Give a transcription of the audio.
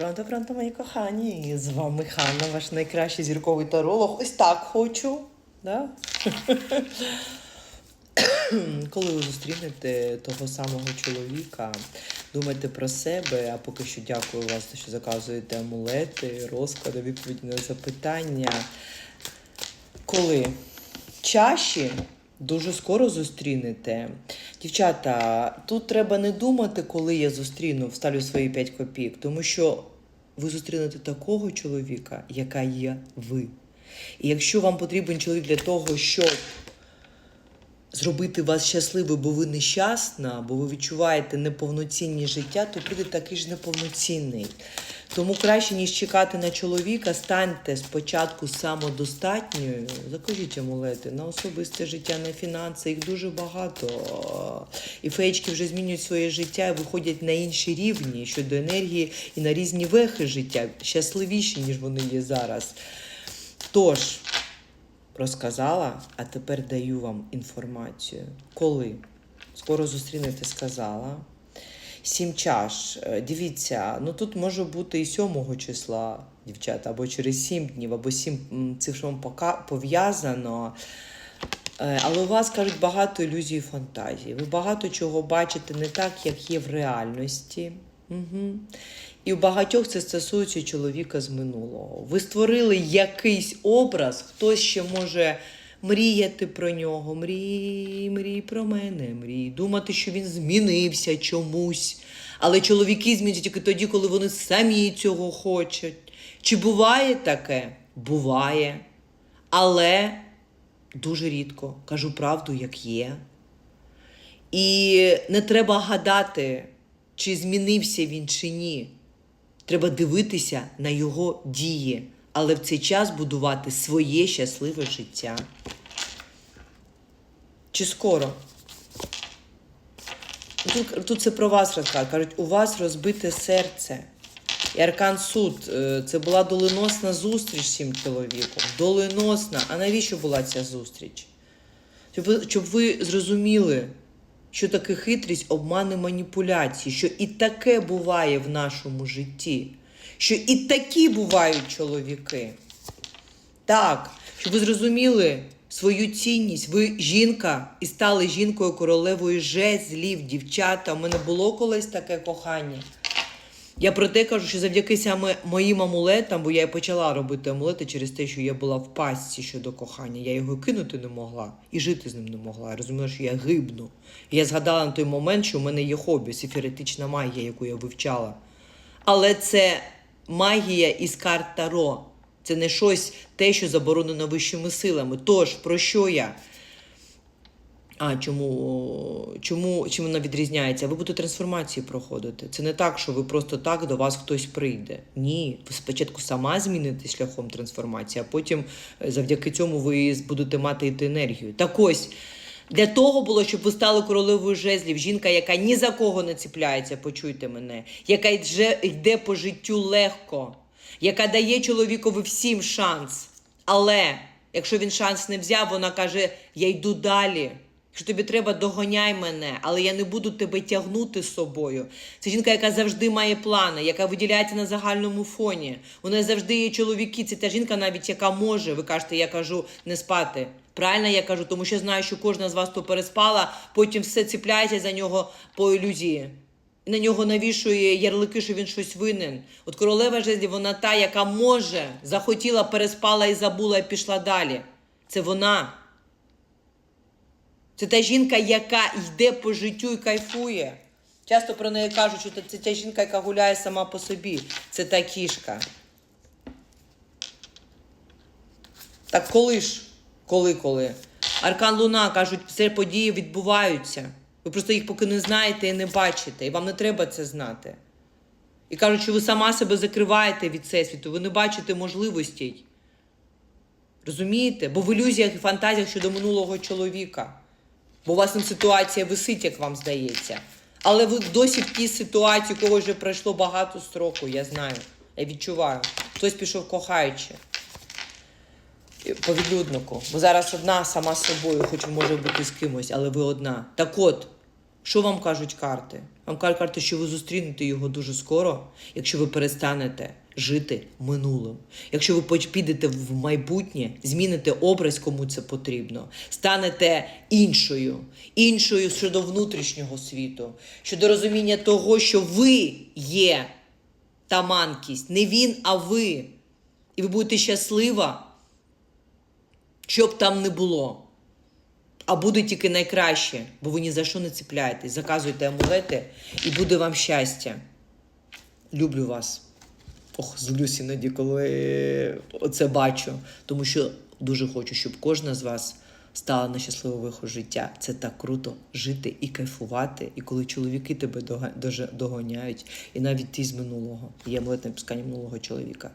Пронто, пронто, мої кохані. З вами Ханна, ваш найкращий зірковий таролог. Ось так хочу. Да? Коли ви зустрінете того самого чоловіка, думайте про себе, а поки що дякую вас, що заказуєте амулети, розклади, відповіді на запитання. Коли чаші дуже скоро зустрінете. Дівчата, тут треба не думати, коли я зустріну, вставлю свої 5 копійок, тому що ви зустрінете такого чоловіка, яка є ви. І якщо вам потрібен чоловік для того, щоб зробити вас щасливою, бо ви нещасна, бо ви відчуваєте неповноцінність життя, то прийде такий ж неповноцінний. Тому краще, ніж чекати на чоловіка, станьте спочатку самодостатньою. Закажіть амулети на особисте життя, на фінанси. Їх дуже багато. І феєчки вже змінюють своє життя і виходять на інші рівні щодо енергії і на різні вехи життя, щасливіші, ніж вони є зараз. Тож, розказала, а тепер даю вам інформацію. Коли? Скоро зустрінете, сказала. Сім чаш. Е, Дивіться, ну тут може бути і 7 числа, дівчата, або через 7 днів, або 7 цифром пов'язано. Е, Але у вас кажуть багато ілюзій і фантазій. Ви багато чого бачите не так, як є в реальності. Угу. І у багатьох це стосується чоловіка з минулого. Ви створили якийсь образ, хтось ще може мріяти про нього, мрій, мрій про мене, мрій, думати, що він змінився чомусь. Але чоловіки змінюються тільки тоді, коли вони самі цього хочуть. Чи буває таке? Буває. Але дуже рідко кажу правду, як є. І не треба гадати, чи змінився він чи ні. Треба дивитися на його дії, але в цей час будувати своє щасливе життя. Чи скоро? Тут, тут це про вас розказують. Кажуть, у вас розбите серце. І Аркан Суд, е, це була доленосна зустріч цим чоловіком. Доленосна. А навіщо була ця зустріч? Щоб ви зрозуміли, що таке хитрість, обмани маніпуляції, що і таке буває в нашому житті, що і такі бувають чоловіки. Так, щоб ви зрозуміли свою цінність. Ви жінка і стали жінкою королевою жезлів, дівчата. У мене було колись таке кохання. Я про те кажу, що завдяки саме моїм амулетам, бо я і почала робити амулети через те, що я була в пастці щодо кохання. Я його кинути не могла і жити з ним не могла. Я розуміла, що я гибну. І я згадала на той момент, що в мене є хобі, сиферетична магія, яку я вивчала. Але це магія із карт Таро. Це не щось те, що заборонено вищими силами. Тож, про що я? А чому, чому чим вона відрізняється? Ви будете трансформації проходити. Це не так, що ви просто так до вас хтось прийде. Ні, ви спочатку сама змінитесь шляхом трансформації, а потім е, завдяки цьому ви будете мати йти енергію. Так ось. Для того було, щоб ви стали королевою жезлів, жінка, яка ні за кого не ціпляється, почуйте мене, яка йде, йде по життю легко, яка дає чоловікові всім шанс. Але якщо він шанс не взяв, вона каже: Я йду далі. Якщо тобі треба, догоняй мене, але я не буду тебе тягнути з собою. Це жінка, яка завжди має плани, яка виділяється на загальному фоні. У неї завжди є чоловіки. Це та жінка, навіть яка може, ви кажете, я кажу, не спати. Правильно я кажу, тому що знаю, що кожна з вас то переспала, потім все ціпляється за нього по ілюзії. І на нього навішує ярлики, що він щось винен. От королева жезлів, вона та, яка може, захотіла, переспала і забула, і пішла далі. Це вона. Це та жінка, яка йде по життю і кайфує. Часто про неї кажуть, що це та жінка, яка гуляє сама по собі. Це та кішка. Так коли ж? Коли, коли? Аркан Луна кажуть, все події відбуваються. Ви просто їх поки не знаєте і не бачите, і вам не треба це знати. І кажуть, що ви сама себе закриваєте від всесвіту, ви не бачите можливостей. Розумієте? Бо в ілюзіях і фантазіях щодо минулого чоловіка. Бо у вас там ситуація висить, як вам здається. Але ви досі в тій ситуації, у кого вже пройшло багато строку, я знаю. Я відчуваю. Хтось пішов кохаючи. По відлюднику. Бо зараз одна сама з собою, хоч може бути з кимось, але ви одна. Так от, Що вам кажуть карти? Вам кажуть карти, що ви зустрінете його дуже скоро, якщо ви перестанете жити минулим. Якщо ви підете в майбутнє, зміните образ, кому це потрібно, станете іншою, іншою щодо внутрішнього світу, щодо розуміння того, що ви є та манкість, не він, а ви. І ви будете щаслива, що б там не було. А буде тільки найкраще, бо ви ні за що не цепляєтесь. Заказуйте амулети і буде вам щастя. Люблю вас. Ох, злюсь іноді, коли оце бачу. Тому що дуже хочу, щоб кожна з вас стала на щасливий виход життя. Це так круто жити і кайфувати. І коли чоловіки тебе доганяють, і навіть ті з минулого. Є амулет на піскання минулого чоловіка.